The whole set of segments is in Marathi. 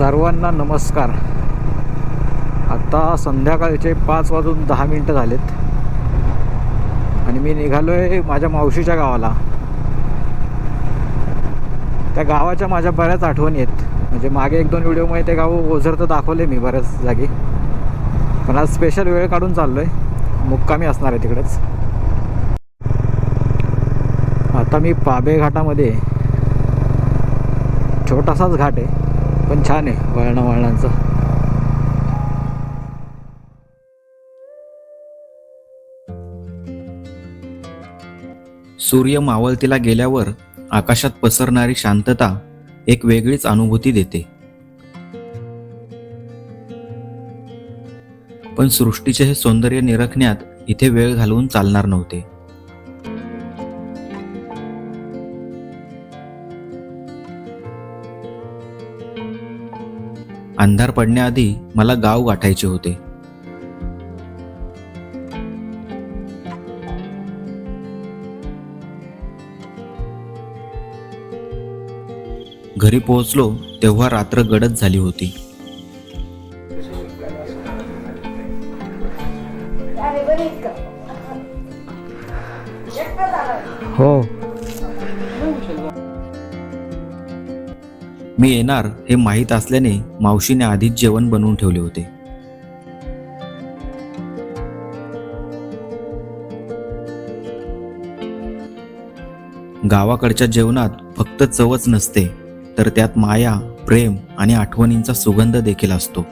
सर्वांना नमस्कार. आता संध्याकाळचे पाच वाजून दहा मिनटं झालेत. आणि मी निघालो आहे माझ्या मावशीच्या गावाला. त्या गावाच्या माझ्या बऱ्याच आठवणी आहेत. म्हणजे मागे एक दोन व्हिडिओमध्ये ते गाव ओझर तर दाखवले मी बऱ्याच जागी. पण आज स्पेशल वेळ काढून चाललो आहे मुक्कामी असणार आहे तिकडेच. आता मी पाबे घाटामध्ये छोटासाच घाट आहे. पण छान आहे वळणं वळणांचं. सूर्य मावळतीला गेल्यावर आकाशात पसरणारी शांतता एक वेगळीच अनुभूती देते. पण सृष्टीचे हे सौंदर्य निरखण्यात इथे वेळ घालवून चालणार नव्हते. अंधार पडण्याआधी मला गाव गाठायचे होते. घरी पोहोचलो तेव्हा रात्र गडद झाली होती. मी येणार हे माहीत असल्याने मावशीने आधीच जेवण बनवून ठेवले होते. गावाकडच्या जेवणात फक्त चवच नसते तर त्यात माया प्रेम आणि आठवणींचा सुगंध देखील असतो.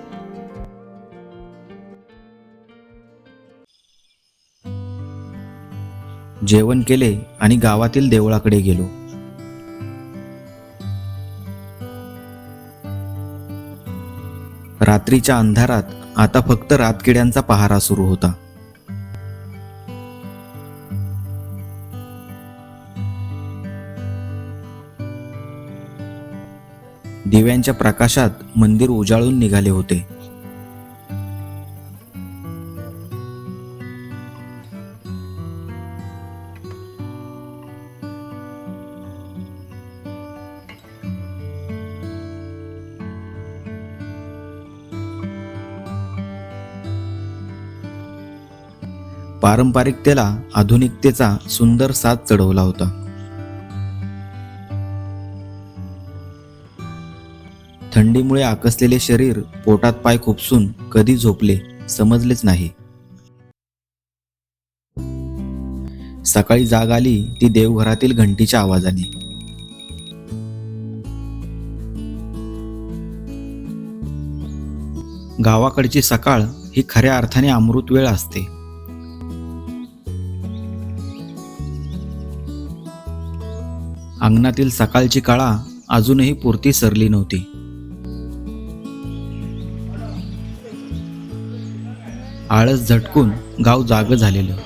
जेवण केले आणि गावातील देवळाकडे गेलो. रात्रीच्या अंधारात आता फक्त रातकिड्यांचा पहारा सुरू होता. दिव्यांच्या प्रकाशात मंदिर उजाळून निघाले होते. पारंपरिकतेला आधुनिकतेचा सुंदर साथ चढवला होता. थंडीमुळे आकसलेले शरीर पोटात पाय खुपसून कधी झोपले समजलेच नाही. सकाळी जाग आली ती देवघरातील घंटीच्या आवाजाने. गावाकडची सकाळ ही खऱ्या अर्थाने अमृत वेळ असते. अंगणातील सकाळची काळा अजूनही पुरती सरली नव्हती. आळस झटकून गाव जाग झालेलं.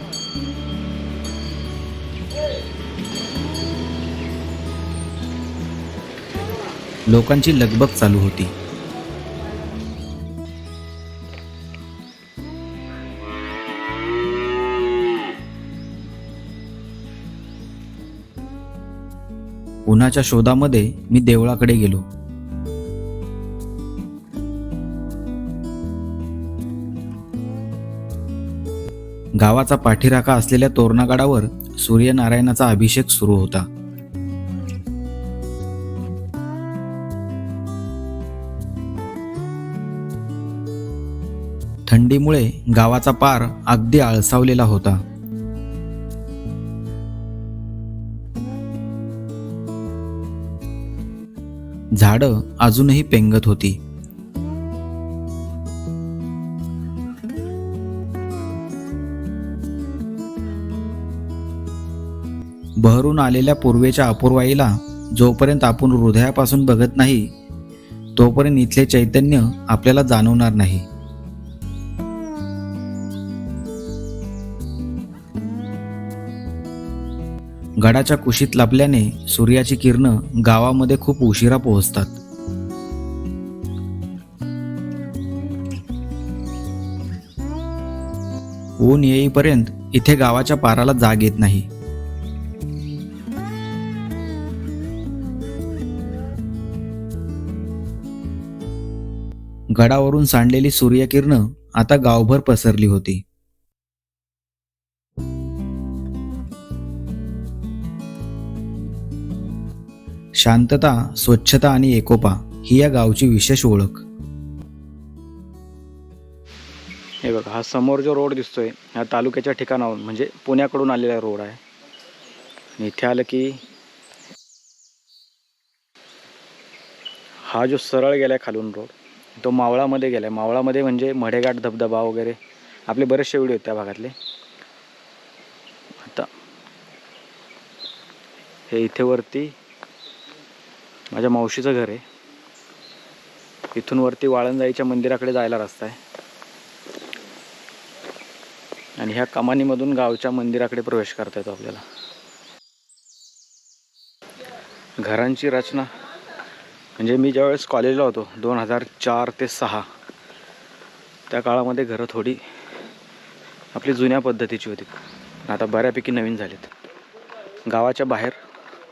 लोकांची लगबग चालू होती. उन्हाच्या शोधामध्ये मी देवळाकडे गेलो. गावाचा पाठीराखा असलेल्या तोरणागडावर सूर्यनारायणाचा अभिषेक सुरू होता. थंडीमुळे गावाचा पार अगदी आळसावलेला होता. झाडं अजूनही पेंगत होती. बहरून आलेल्या पूर्वेच्या अपूर्वाईला जोपर्यंत आपण हृदयापासून बघत नाही तोपर्यंत इथले चैतन्य आपल्याला जाणवणार नाही. गडाच्या कुशीत लपल्याने सूर्याची किरणं गावामध्ये खूप उशिरा पोहोचतात. ऊन येईपर्यंत इथे गावाच्या पाराला जाग येत नाही. गडावरून सांडलेली सूर्यकिरणं आता गावभर पसरली होती. शांतता स्वच्छता आणि एकोपा ही या गावची विशेष ओळख. हे बघा हा समोर जो रोड दिसतोय हा तालुक्याच्या ठिकाणाहून म्हणजे पुण्याकडून आलेला रोड आहे. आणि इथे आलं की हा जो सरळ गेलाय खालून रोड तो मावळामध्ये गेलाय. मावळामध्ये म्हणजे मढेघाट धबधबा वगैरे आपले बरेचसे व्हिडिओ आहेत त्या भागातले. आता हे इथे वरती माझ्या मावशीचं घर आहे. इथून वरती वाळंजाईच्या मंदिराकडे जायला रस्ता आहे. आणि ह्या कमानीमधून गावच्या मंदिराकडे प्रवेश करता येतो आपल्याला. घरांची रचना. म्हणजे मी ज्यावेळेस कॉलेजला होतो दोन हजार चार ते सहा त्या काळामध्ये घरं थोडी आपली जुन्या पद्धतीची होती. आता बऱ्यापैकी नवीन झालीत. गावाच्या बाहेर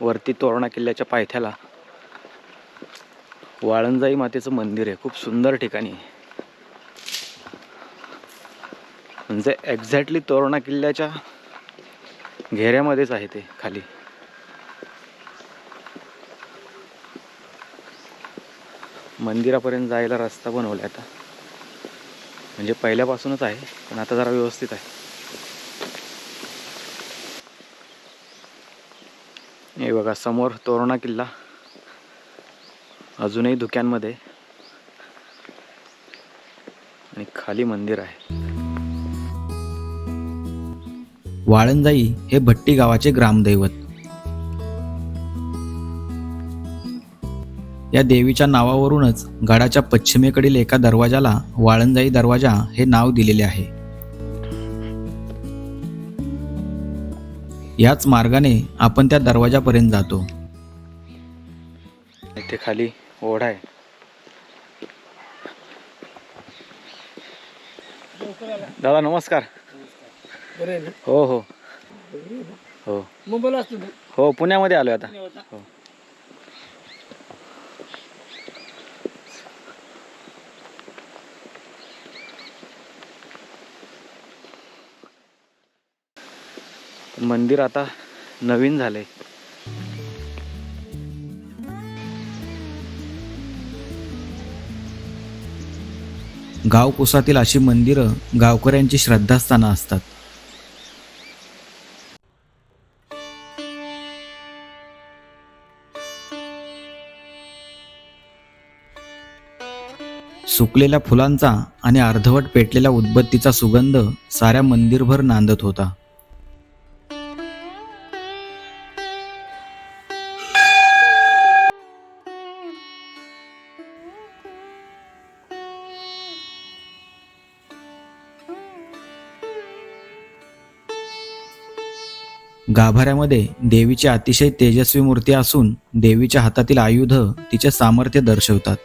वरती तोरणा किल्ल्याच्या पायथ्याला वाळंजाई मातेचं मंदिर आहे. खूप सुंदर ठिकाणी. म्हणजे एक्झॅक्टली तोरणा किल्ल्याच्या घेऱ्यामध्येच आहे ते खाली. मंदिरापर्यंत जायला रस्ता बनवला आता. म्हणजे पहिल्यापासूनच आहे पण आता जरा व्यवस्थित आहे. हे बघा समोर तोरणा किल्ला. अजूनही धुक्यांमध्ये. आणि खाली मंदिर आहे. वाळंजाई हे भट्टी गावाचे ग्रामदैवत. या देवीच्या नावावरूनच गडाच्या पश्चिमेकडील एका दरवाजाला वाळंजाई दरवाजा हे नाव दिलेले आहे. याच मार्गाने आपण त्या दरवाजापर्यंत जातो. इथे खाली ओढा आहे. दादा नमस्कार. हो हो. हो. मुंबईला हो पुण्यामध्ये आलोय आता? हो. मंदिर आता नवीन झालंय. गावकोसातील अशी मंदिरं गावकऱ्यांची श्रद्धास्थानं असतात. सुकलेल्या फुलांचा आणि अर्धवट पेटलेल्या उदबत्तीचा सुगंध साऱ्या मंदिरभर नांदत होता. गाभाऱ्यामध्ये देवीची अतिशय तेजस्वी मूर्ती असून देवीच्या हातातील आयुध तिचे सामर्थ्य दर्शवतात.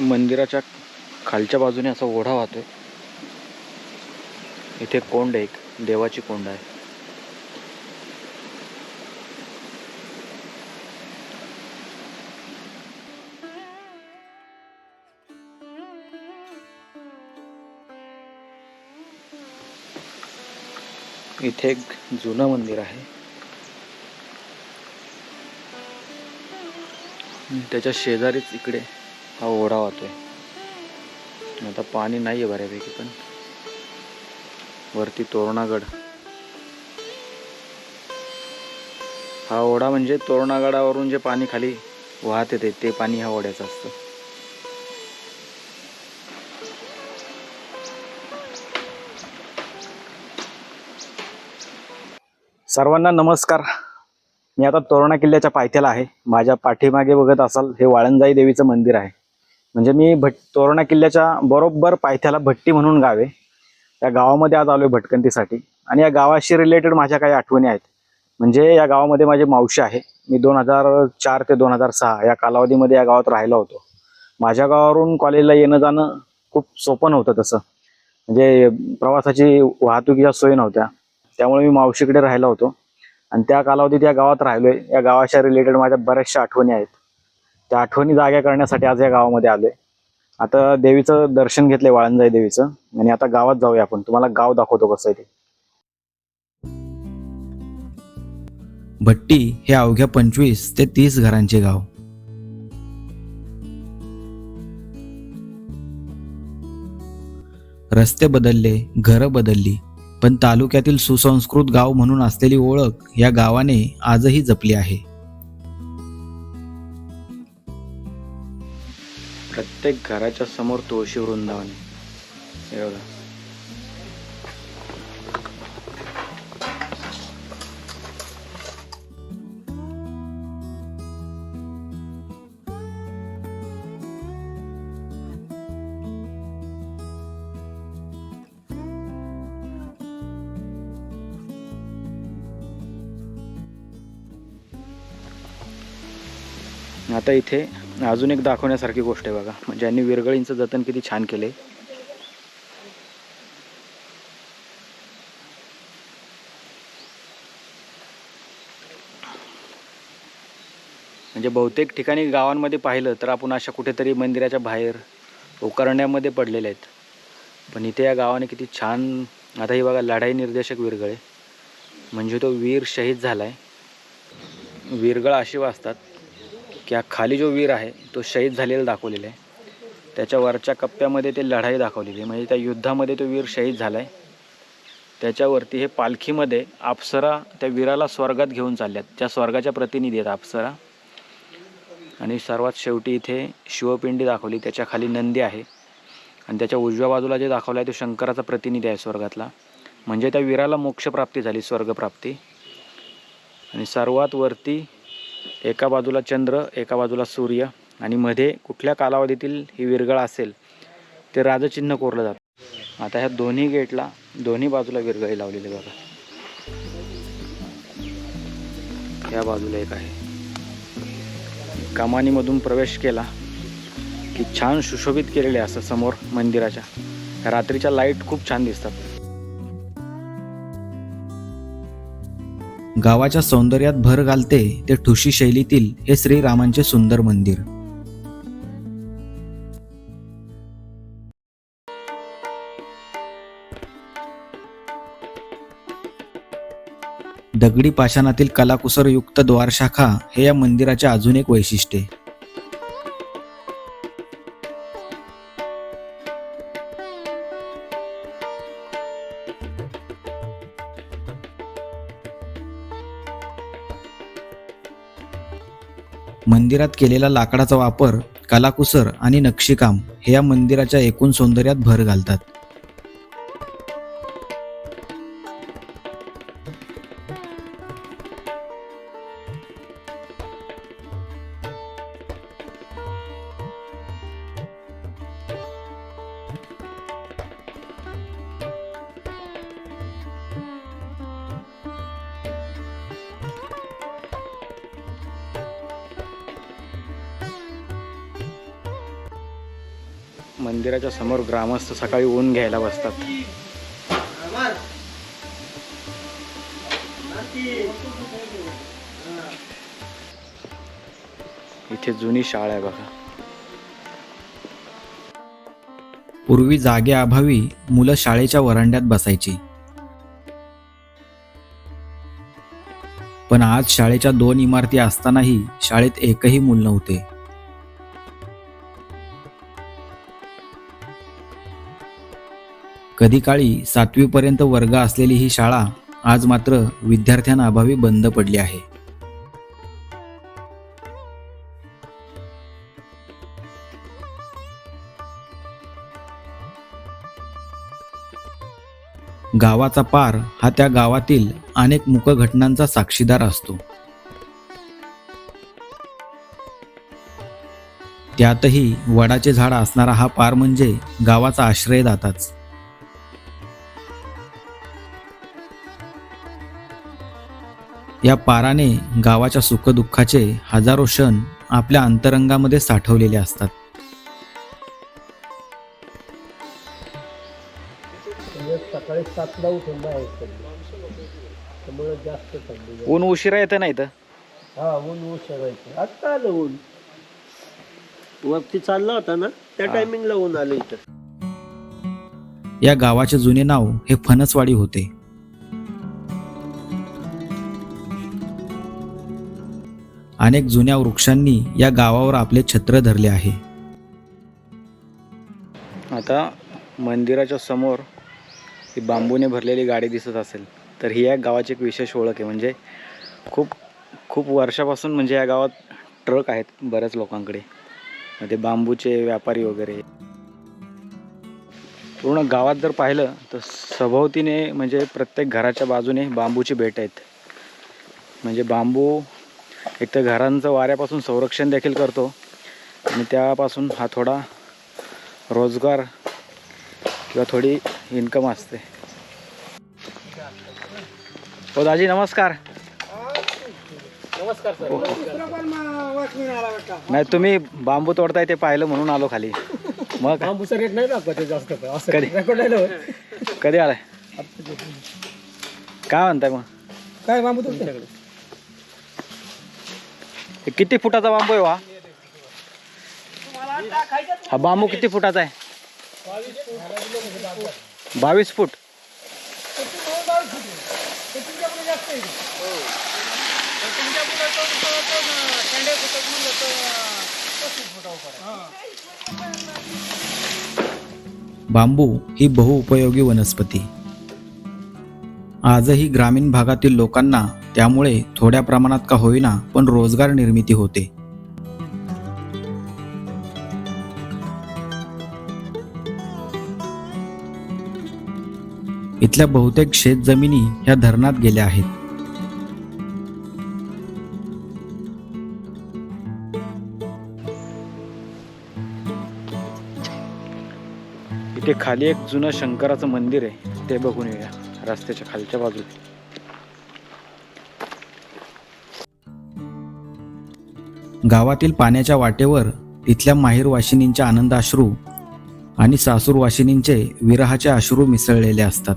मंदिराच्या खालच्या बाजूने असा ओढा वाहतोय. इथे कोंड एक देवाची कोंड आहे. इथे एक जुनं मंदिर आहे. त्याच्या शेजारीच इकडे हा ओढा वाहतोय. आता पाणी नाही आहे बऱ्यापैकी पण वरती तोरणागड. हा ओढा म्हणजे तोरणागडावरून जे पाणी खाली वाहत येते ते पाणी ह्या ओढ्याचं असतं. सर्वांना नमस्कार. मी आता तोरणा किल्ल्याच्या पायथ्याला आहे. माझ्या पाठीमागे बघत असाल हे वाळंजाई देवीचं मंदिर आहे. म्हणजे मी भट तोरणा किल्ल्याच्या बरोबर पायथ्याला भट्टी म्हणून गाव. आहे त्या गावामध्ये आज आलो आहे भटकंतीसाठी. आणि या गावाशी रिलेटेड माझ्या काही आठवणी आहेत. म्हणजे या गावामध्ये माझी मावशी आहे. मी दोन हजार चार ते दोन हजार सहा या कालावधीमध्ये या गावात राहिलो होतो. माझ्या गावावरून कॉलेजला येणं जाणं खूप सोपं नव्हतं तसं. म्हणजे प्रवासाची वाहतुकीच्या सोयी नव्हत्या. त्यामुळे मी मावशीकडे राहिलो होतो. आणि त्या कालावधीत या गावात राहिलोय. या गावाच्या रिलेटेड माझ्या बऱ्याचशा आठवणी आहेत. त्या आठवणी जाग्या करण्यासाठी आज या गावामध्ये आलोय. आता देवीचं दर्शन घेतलंय वाळंजाई देवीचं. आणि आता गावात जाऊया आपण. तुम्हाला गाव दाखवतो कसं आहे ते. भट्टी हे अवघ्या पंचवीस ते तीस घरांचे गाव. रस्ते बदलले घरं बदलली पण तालुक्यातील सुसंस्कृत गाव म्हणून असलेली ओळख या गावाने आजही जपली आहे. प्रत्येक घराच्या समोर तुळशी वृंदावन हे बघा. आता इथे अजून एक दाखवण्यासारखी गोष्ट आहे बघा. म्हणजे यांनी विरगळींचं जतन किती छान केले म्हणजे बहुतेक ठिकाणी गावांमध्ये पाहिलं तर आपण अशा कुठेतरी मंदिराच्या बाहेर उकारण्यामध्ये पडलेले आहेत. पण इथे या गावाने किती छान आता ही बघा लढाई निर्देशक विरगळे म्हणजे तो वीर शहीद झाला आहे विरगळ अशी वाचतात की हा खाली जो वीर आहे तो शहीद झालेला दाखवलेला आहे. त्याच्या वरच्या कप्प्यामध्ये ते लढाई दाखवलेली आहे. म्हणजे त्या युद्धामध्ये तो वीर शहीद झाला आहे त्याच्यावरती हे पालखीमध्ये अप्सरा त्या वीराला स्वर्गात घेऊन चालल्यात. त्या स्वर्गाच्या प्रतिनिधी आहेत अप्सरा. आणि सर्वात शेवटी इथे शिवपिंडी दाखवली. त्याच्याखाली नंदी आहे. आणि त्याच्या उजव्या बाजूला जे दाखवलं आहे तो शंकराचा प्रतिनिधी आहे स्वर्गातला. म्हणजे त्या वीराला मोक्षप्राप्ती झाली स्वर्गप्राप्ती आणि सर्वात वरती एका बाजूला चंद्र एका बाजूला सूर्य आणि मध्ये कुठल्या कालावधीतील ही विरगळ असेल ते राजचिन्ह कोरलं जातं. आता ह्या दोन्ही गेटला दोन्ही बाजूला विरगळी लावलेली बघा. या बाजूला एक आहे. कमानीमधून प्रवेश केला की छान सुशोभित केलेले असं समोर मंदिराच्या. रात्रीच्या लाइट खूप छान दिसतात. गावाच्या सौंदर्यात भर घालते ते ठुशी शैलीतील हे श्रीरामांचे सुंदर मंदिर. दगडी पाषाणातील कलाकुसरयुक्त द्वारशाखा हे या मंदिराचे अजून एक वैशिष्ट्य मंदिरात केलेला लाकडाचा वापर कलाकुसर आणि नक्षीकाम हे या मंदिराच्या एकूण सौंदर्यात भर घालतात. मंदिराच्या समोर ग्रामस्थ सकाळी ऊन घ्यायला बसतात. इथे जुनी शाळा आहे बघा. पूर्वी जागेअभावी मुलं शाळेच्या वरांड्यात बसायची. पण आज शाळेच्या दोन इमारती असतानाही शाळेत एकही मूल नव्हते. कधी काळी सातवीपर्यंत वर्ग असलेली ही शाळा आज मात्र विद्यार्थ्यांअभावी बंद पडली आहे. गावाचा पार हा त्या गावातील अनेक मुक घटनांचा साक्षीदार असतो. त्यातही वडाचे झाड असणारा हा पार म्हणजे गावाचा आश्रयदाताच. या पाराने गावाच्या सुखदुःखाचे हजारो क्षण आपल्या अंतरंगामध्ये साठवलेले असतात. सकाळी सातला उठून बाहेर पडलो त्यामुळे जास्त थंडी आहे. ऊन उशिरा येतं नाही तर हा ऊन उशिरायचं आत्ता आलं ऊन. वरती चालला होता ना? त्या टायमिंगला ऊन आलं इथं. या गावाचे जुने नाव हे फणसवाडी होते. अनेक जुन्या वृक्षांनी या गावावर आपले छत्र धरले आहे. आता मंदिराच्या समोर ही बांबूने भरलेली गाडी दिसत असेल तर ही या गावाची एक विशेष ओळख आहे. म्हणजे खूप खूप वर्षापासून म्हणजे या गावात ट्रक आहेत बऱ्याच लोकांकडे. ते बांबूचे व्यापारी वगैरे. पूर्ण गावात जर पाहिलं तर सभोवतीने म्हणजे प्रत्येक घराच्या बाजूने बांबूची बेट आहेत. म्हणजे बांबू एक तर घरांचं वाऱ्यापासून संरक्षण देखील करतो. आणि त्यापासून हा थोडा रोजगार किंवा थोडी इन्कम असते. हो दाजी नमस्कार. नमस्कार नाही तुम्ही बांबू तोडताय ते पाहिलं म्हणून आलो खाली. मग? बांबूचा रेट नाही दाखवते जास्त असं कधी? कधी आलाय? काय म्हणताय मग? काय बांबू तुमच्याकडे. हे किती फुटाचा बांबू आहे वा? हा बांबू किती फुटाचा आहे? बावीस फूट. बांबू ही बहुउपयोगी वनस्पती. आजही ग्रामीण भागातील लोकांना त्यामुळे थोड्या प्रमाणात का होईना पण रोजगार निर्मिती होते. इथल्या बहुतेक शेतजमिनी ह्या धरणात गेल्या आहेत. इथे खाली एक जुनं शंकराचं मंदिर आहे ते बघून येऊया. रस्त्याच्या खालच्या बाजूला. गावातील पाण्याच्या वाटेवर तिथल्या माहीर वाशिनींच्या आनंदाश्रू आणि सासूर वाशिनींचे विरहाचे अश्रू मिसळलेले असतात.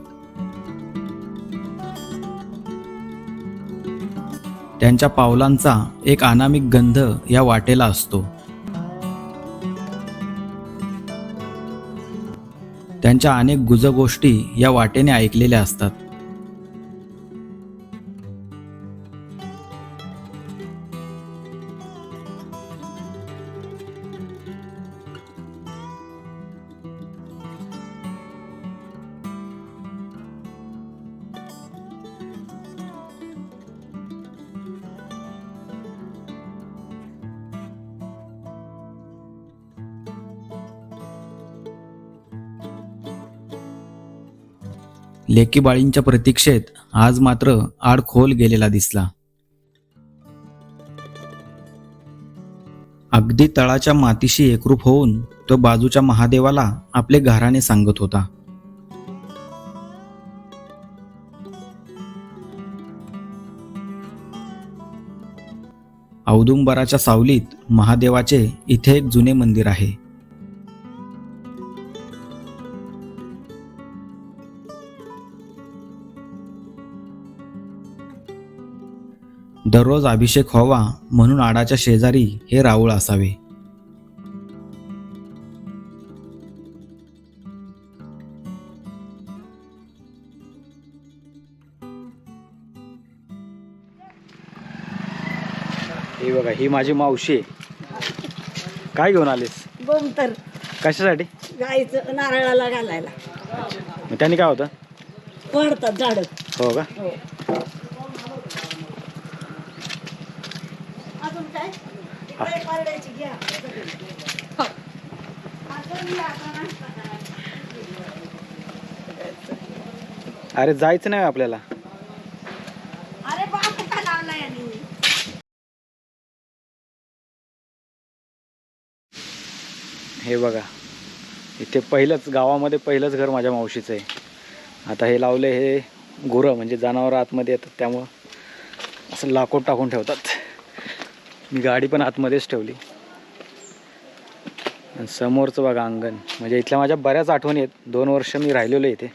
त्यांच्या पावलांचा एक अनामिक गंध या वाटेला असतो. त्यांच्या अनेक गुजगोष्टी या वाटेने ऐकलेल्या असतात. लेकी बाळींच्या प्रतीक्षेत आज मात्र आड खोल गेलेला दिसला. अगदी तळाच्या मातीशी एकरूप होऊन तो बाजूच्या महादेवाला आपले घराणे सांगत होता. औदुंबराच्या सावलीत महादेवाचे इथे एक जुने मंदिर आहे. दररोज अभिषेक व्हावा म्हणून आडाच्या शेजारी हे राऊळ असावे. ही बघा ही माझी मावशी आहे. काय घेऊन आलीस? बम तर कशासाठी? गाईचं नारळाला घालायला. मग त्यांनी काय होतं? पडतात झाड. हो का? अजून काय? इकडे पारड्याची घ्या. अरे जायचं नाही आपल्याला. अरे बाप का लावला यांनी? हे बघा इथे पहिलंच गावामध्ये पहिलंच घर माझ्या मावशीचं आहे. आता हे लावले हे गुरं म्हणजे जनावरं आतमध्ये येतात त्यामुळं असं लाकूड टाकून ठेवतात. मी गाडी पण आतमध्येच ठेवली. आणि समोरचं बघा अंगण. म्हणजे इथल्या माझ्या बऱ्याच आठवणी आहेत. दोन वर्ष मी राहिलेलो आहे इथे.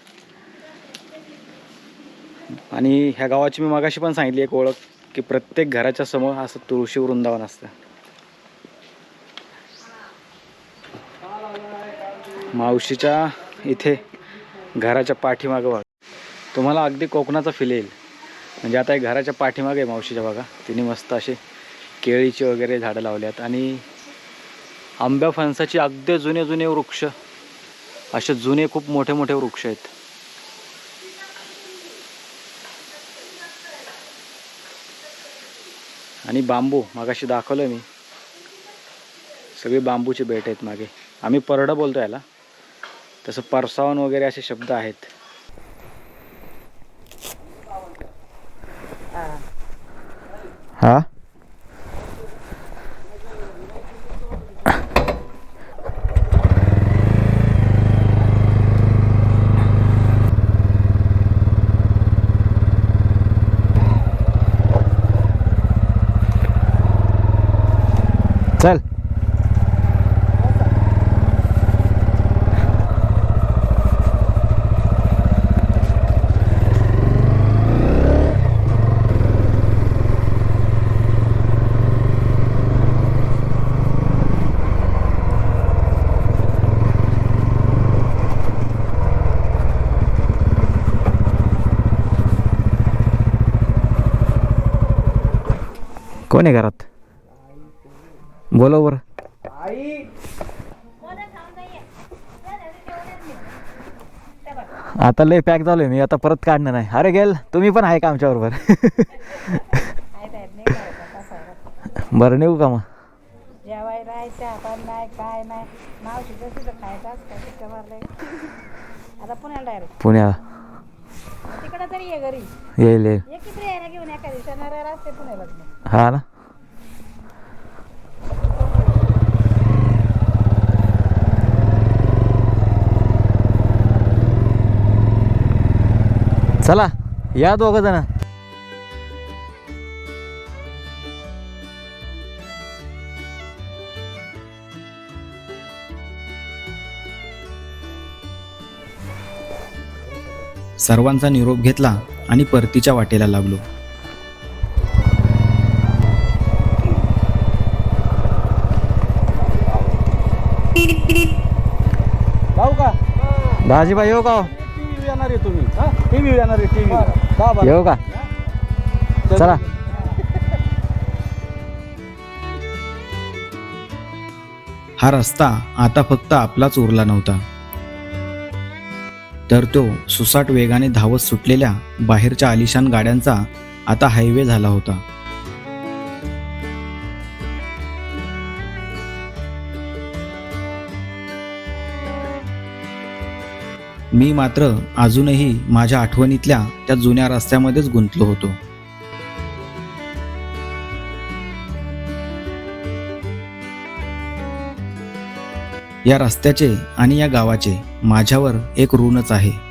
आणि ह्या गावाची मी मगाशी पण सांगितली एक ओळख की प्रत्येक घराच्या समोर असं तुळशी वृंदावन असतं. मावशीच्या इथे घराच्या पाठीमागं बघा. तुम्हाला अगदी कोकणाचा फील येईल. म्हणजे आता एक घराच्या पाठीमागे आहे मावशीच्या बघा. तिने मस्त असे केळीची वगैरे झाडं लावल्यात आणि आंब्या फणसाची अगदी जुने जुने वृक्ष. असे जुने खूप मोठे मोठे वृक्ष आहेत. आणि बांबू मागाशी दाखवलं मी. सगळी बांबूचे बेट आहेत मागे. आम्ही परडं बोलतो याला. तसं परसावन वगैरे असे शब्द आहेत. हा चल कोण आहे घरात? बोला बरं. आता लय पॅक झालोय मी आता परत काढणार नाही अरे गेल तुम्ही पण आहे का आमच्याबरोबर बरं नेऊ का मग? पुण्याला डायरेक्ट पुण्याला? तिकडं तरी ये घरी. येईल येईल. हा ना. चला या दोघ जण. सर्वांचा निरोप घेतला आणि परतीच्या वाटेला लागलो. भाजीबाई येऊ का हो? टीव्ही येणार आहे तुम्ही. हा? टीव्ही येणार आहे टीव्ही. का बरं? येऊ का? चला. हा रस्ता आता फक्त आपलाच उरला नव्हता. तर तो सुसाट वेगाने धावत सुटलेल्या बाहेरच्या आलिशान गाड्यांचा आता हायवे झाला होता. मी मात्र अजूनही माझ्या आठवणीतल्या त्या जुन्या रस्त्यामध्येच गुंतलो होतो. या रस्त्याचे आणि या गावाचे माझ्यावर एक ऋणच आहे.